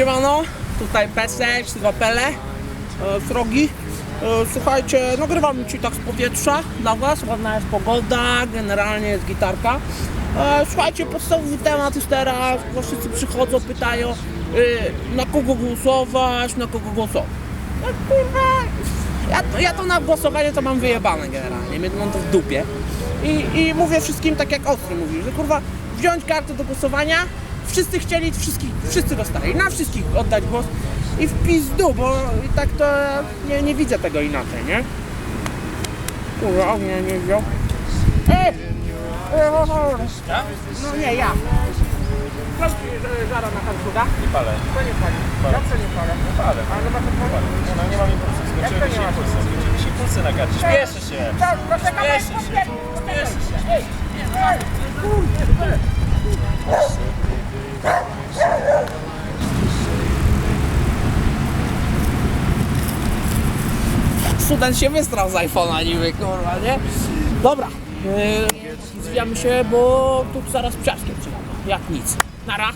Siemano, tutaj Peseć, dwa Pele, e, Srogi. E, Słuchajcie, nagrywam ci tak z powietrza dla was, ładna jest pogoda, generalnie jest gitarka. E, Słuchajcie, podstawowy temat jest teraz, wszyscy przychodzą, pytają na kogo głosować, na kogo głosować. No ja, to- ja to na głosowanie to mam wyjebane generalnie, mam to w dupie. I, I mówię wszystkim tak jak Ostry mówił, że kurwa wziąć kartę do głosowania, wszyscy chcieli, wszystkich, wszyscy dostali, na wszystkich oddać głos i w pizdu, bo i tak to nie, nie widzę tego inaczej, nie? Kurwa, nie, nie wziął. Ej! No nie, ja. Proszę, żara na kanczuga. Nie palę. To nie. Jak to nie palę? Nie palę. Ale zobaczę, Palę. Nie, no, nie mam impulsu. To Skończyły mi się impulsy. Skończyły mi się impulsy na karcie. Śpieszę się. Proszę kamerę, się. Śpieszy się. Ej, ej, kurde. Student się wystrał z iPhone'a niby, kurwa, nie? Dobra, yy, zwijamy się, bo tu zaraz psiarskie przyjadą, jak nic. Nara.